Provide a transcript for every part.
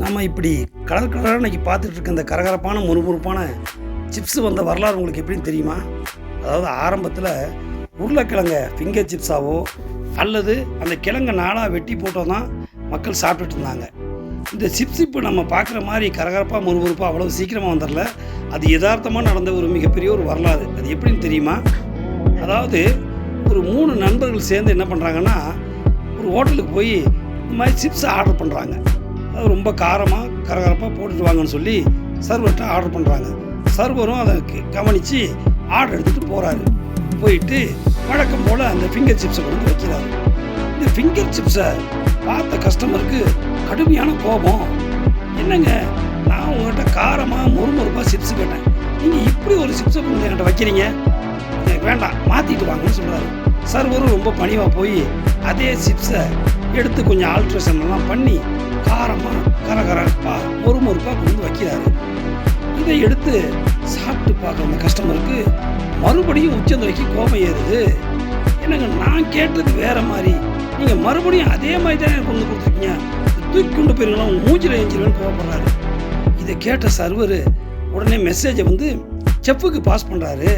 நம்ம இப்படி கடல் கடலாக இன்றைக்கி பார்த்துட்டு இருக்க இந்த கரகரப்பான முறுமுறுப்பான சிப்ஸ் வந்த வரலாறு உங்களுக்கு எப்படின்னு தெரியுமா? அதாவது ஆரம்பத்தில் உருளைக்கிழங்க ஃபிங்கர் சிப்ஸாவோ அல்லது அந்த கிழங்கை நாளாக வெட்டி போட்டோ தான் மக்கள் சாப்பிட்டுட்டு இருந்தாங்க. இந்த சிப்ஸ் இப்போ நம்ம பார்க்குற மாதிரி கரகரப்பாக முறுமுறுப்பாக அவ்வளோ சீக்கிரமாக வந்துடல அது யதார்த்தமாக நடந்த ஒரு மிகப்பெரிய ஒரு வரலாறு. அது எப்படின்னு தெரியுமா? அதாவது ஒரு மூணு நண்பர்கள் சேர்ந்து என்ன பண்ணுறாங்கன்னா ஒரு ஹோட்டலுக்கு போய் இந்த மாதிரி சிப்ஸ் ஆர்டர் பண்ணுறாங்க அது ரொம்ப காரமாக கரகரப்பாக போட்டுட்டு வாங்கன்னு சொல்லி சர்வர்கிட்ட ஆர்டர் பண்ணுறாங்க சர்வரும் அதை க- கவனித்து ஆர்டர் எடுத்துகிட்டு போகிறாரு போயிட்டு வழக்கம் போல் அந்த ஃபிங்கர் சிப்ஸை கொண்டு வைக்கிறாரு. இந்த ஃபிங்கர் சிப்ஸை பார்த்த கஸ்டமருக்கு கடுமையான கோபம். என்னங்க? நான் உங்கள்கிட்ட காரமாக முறுமுறுப்பாக சிப்ஸ் கேட்டேன். நீங்கள் இப்படி ஒரு சிப்ஸை கொண்டு என்கிட்ட வைக்கிறீங்க? எனக்கு வேண்டாம் மாற்றிட்டு வாங்கன்னு சொல்கிறாரு சர்வரும் ரொம்ப பணிவாக போய் அதே சிப்ஸை எடுத்து கொஞ்சம் ஆல்ட்ரேஷன் எல்லாம் பண்ணி காரமாக கரகரப்பாக முறுமுறுப்பாக கொண்டு வந்து வைக்கிறாரு. இதை எடுத்து சாப்பிட்டு பார்க்குற அந்த கஸ்டமருக்கு மறுபடியும் உச்சந்தலைக்கு கோபம் ஏறுது. என்னங்க நான் கேட்டது வேற மாதிரி. நீங்கள் மறுபடியும் அதே மாதிரி தானே எனக்கு கொண்டு கொடுத்துருக்கீங்க? தூக்கி கொண்டு போயிருக்கலாம் உங்கள் மூஞ்சில் எஞ்சிருவேன்னு கோவப்படுறாரு. இதை கேட்ட சர்வர் உடனே மெசேஜை வந்து செப்புக்கு பாஸ் பண்ணுறாரு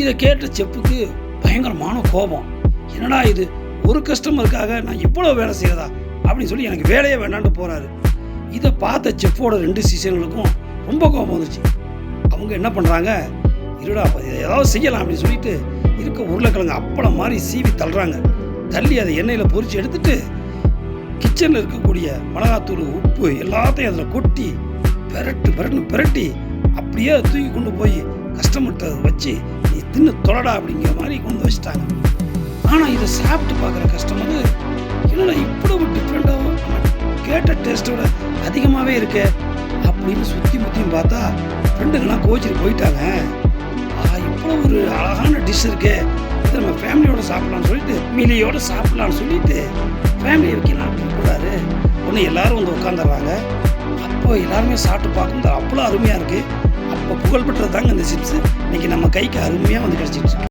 இதை கேட்ட செப்புக்கு பயங்கரமான கோபம். என்னடா இது? ஒரு கஸ்டமருக்காக நான் இவ்வளோ வேலை செய்கிறதா அப்படின்னு சொல்லி எனக்கு வேலையே வேண்டான்னு போகிறாரு இதை பார்த்த செஃப்போட ரெண்டு சீசன்களுக்கும் ரொம்ப கோபம் வந்துச்சு. அவங்க என்ன பண்ணுறாங்க இருடா இதை ஏதாவது செய்யலாம் அப்படின்னு சொல்லிட்டு இருக்க உருளைக்கிழங்கு அப்பளம் மாதிரி சீவி தள்ளுறாங்க. தள்ளி அதை எண்ணெயில் பொறிச்சு எடுத்துட்டு கிச்சனில் இருக்கக்கூடிய மிளகாத்தூள் உப்பு எல்லாத்தையும் அதில் கொட்டி பெரட்டு பெரட்டு பெரட்டி அப்படியே தூக்கி கொண்டு போய் கஸ்டமர்கிட்ட வச்சு நீ தின்னு தொடடா அப்படிங்கிற மாதிரி கொண்டு வச்சுட்டாங்க. ஆனால் இதை சாப்பிட்டு பார்க்குற கஸ்டமர் என்னடா இவ்வளவு டிஃப்ரெண்ட்டாக கேட்ட டேஸ்ட்டோட அதிகமாகவே இருக்கே அப்படின்னு சுற்றி முற்றியும் பார்த்தா ஃப்ரெண்டுங்கெல்லாம் கோச்சிட்டு போயிட்டாங்க. ஆஹா இவ்வளோ ஒரு அழகான டிஷ் இருக்கே இதை நம்ம ஃபேமிலியோட சாப்பிட்லான்னு சொல்லிட்டு மிலியோட சாப்பிட்லான்னு சொல்லிட்டு ஃபேமிலியை வைக்கலாம் கூப்பிடுறாரு ஒன்று எல்லாரும் வந்து உட்காந்துடுறாங்க அப்போ எல்லாருமே சாப்பிட்டு பார்க்கும்போது அவ்வளோ அருமையாக இருக்குது அப்போ புகழ்பெற்றது தாங்க இந்த சிப்ஸு இன்றைக்கி நம்ம கைக்கு அருமையாக வந்து கிடச்சிட்டு